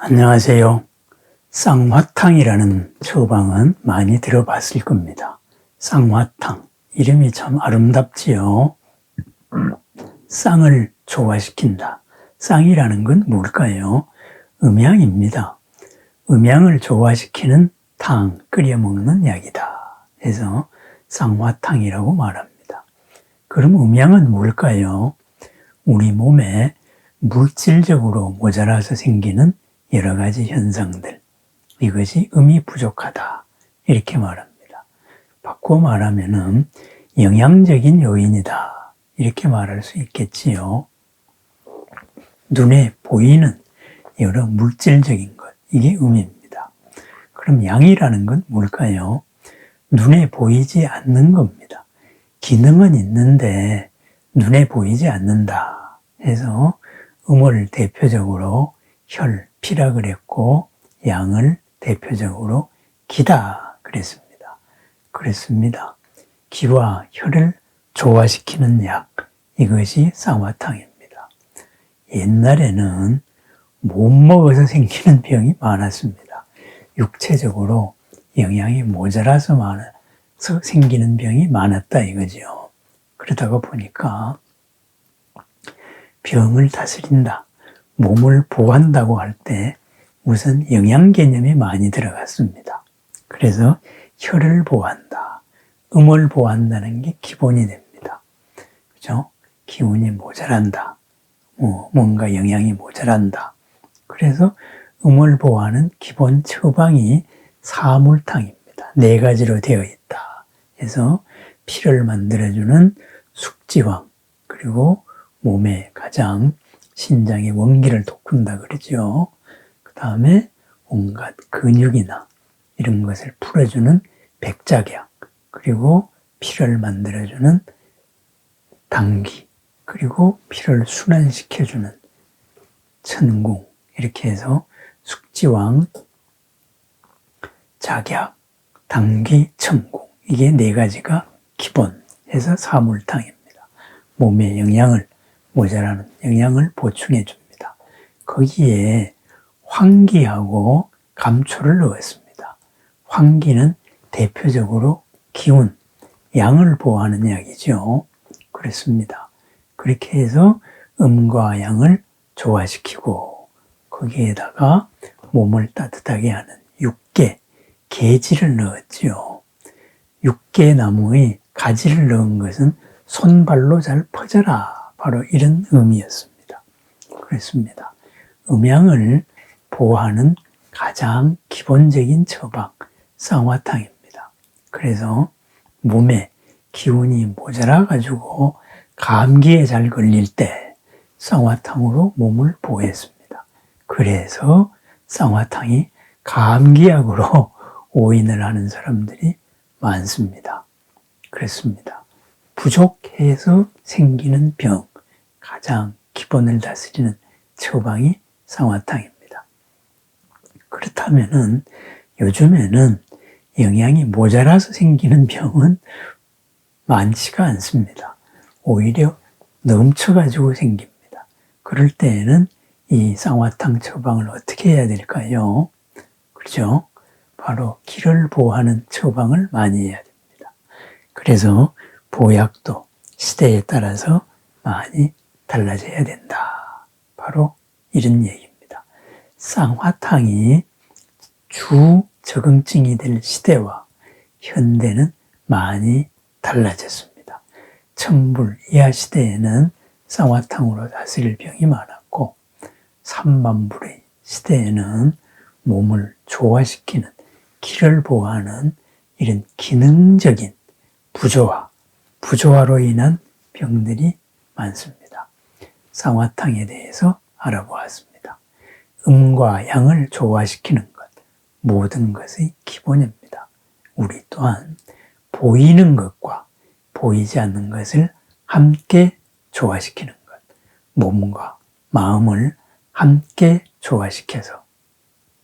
안녕하세요. 쌍화탕이라는 처방은 많이 들어봤을 겁니다. 쌍화탕. 이름이 참 아름답지요. 쌍을 조화시킨다. 쌍이라는 건 뭘까요? 음양입니다. 음양을 조화시키는 탕, 끓여 먹는 약이다. 해서 쌍화탕이라고 말합니다. 그럼 음양은 뭘까요? 우리 몸에 물질적으로 모자라서 생기는 여러 가지 현상들. 이것이 음이 부족하다. 이렇게 말합니다. 바꿔 말하면은 영양적인 요인이다. 이렇게 말할 수 있겠지요. 눈에 보이는 여러 물질적인 것. 이게 음입니다. 그럼 양이라는 건 뭘까요? 눈에 보이지 않는 겁니다. 기능은 있는데 눈에 보이지 않는다. 해서 음을 대표적으로 혈, 피라 그랬고 양을 대표적으로 기다 그랬습니다. 그랬습니다. 기와 혈을 조화시키는 약 이것이 쌍화탕입니다. 옛날에는 못 먹어서 생기는 병이 많았습니다. 육체적으로 영양이 모자라서 많아서 생기는 병이 많았다 이거죠. 그러다가 보니까 병을 다스린다. 몸을 보한다고 할 때 우선 영양 개념이 많이 들어갔습니다. 그래서 혈을 보한다. 음을 보한다는 게 기본이 됩니다. 그죠? 기운이 모자란다. 뭐 뭔가 영양이 모자란다. 그래서 음을 보하는 기본 처방이 사물탕입니다. 네 가지로 되어 있다. 그래서 피를 만들어주는 숙지황, 그리고 몸에 가장 신장의 원기를 돋군다 그러죠. 그 다음에 온갖 근육이나 이런 것을 풀어주는 백작약, 그리고 피를 만들어주는 당기, 그리고 피를 순환시켜주는 천궁, 이렇게 해서 숙지왕, 작약, 당기, 천궁. 이게 네 가지가 기본 해서 사물탕입니다. 몸에 영양을 모자라는 영양을 보충해 줍니다. 거기에 황기하고 감초를 넣었습니다. 황기는 대표적으로 기운, 양을 보호하는 약이죠. 그렇습니다. 그렇게 해서 음과 양을 조화시키고 거기에다가 몸을 따뜻하게 하는 육개, 계지를 넣었지요. 육개 나무의 가지를 넣은 것은 손발로 잘 퍼져라 바로 이런 의미였습니다. 그렇습니다. 음양을 보호하는 가장 기본적인 처방, 쌍화탕입니다. 그래서 몸에 기운이 모자라 가지고 감기에 잘 걸릴 때 쌍화탕으로 몸을 보호했습니다. 그래서 쌍화탕이 감기약으로 오인을 하는 사람들이 많습니다. 그렇습니다. 부족해서 생기는 병, 가장 기본을 다스리는 처방이 상화탕입니다. 그렇다면은 요즘에는 영양이 모자라서 생기는 병은 많지가 않습니다. 오히려 넘쳐가지고 생깁니다. 그럴 때에는 이 쌍화탕 처방을 어떻게 해야 될까요? 그렇죠? 바로 기를 보호하는 처방을 많이 해야 됩니다. 그래서 보약도 시대에 따라서 많이 달라져야 된다. 바로 이런 얘기입니다. 쌍화탕이 주 적응증이 될 시대와 현대는 많이 달라졌습니다. 천불 이하 시대에는 쌍화탕으로 다스릴 병이 많았고 삼만불의 시대에는 몸을 조화시키는 기를 보호하는 이런 기능적인 부조화, 부조화로 인한 병들이 많습니다. 쌍화탕에 대해서 알아보았습니다. 음과 양을 조화시키는 것, 모든 것의 기본입니다. 우리 또한 보이는 것과 보이지 않는 것을 함께 조화시키는 것, 몸과 마음을 함께 조화시켜서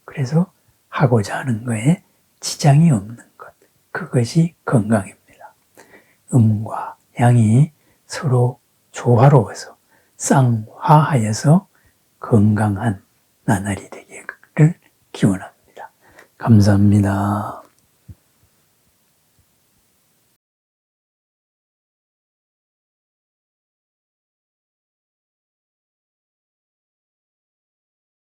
그래서 하고자 하는 거에 지장이 없는 것, 그것이 건강입니다. 음과 양이 서로 조화로워서 쌍화하여서 건강한 나날이 되게 기원합니다. 감사합니다.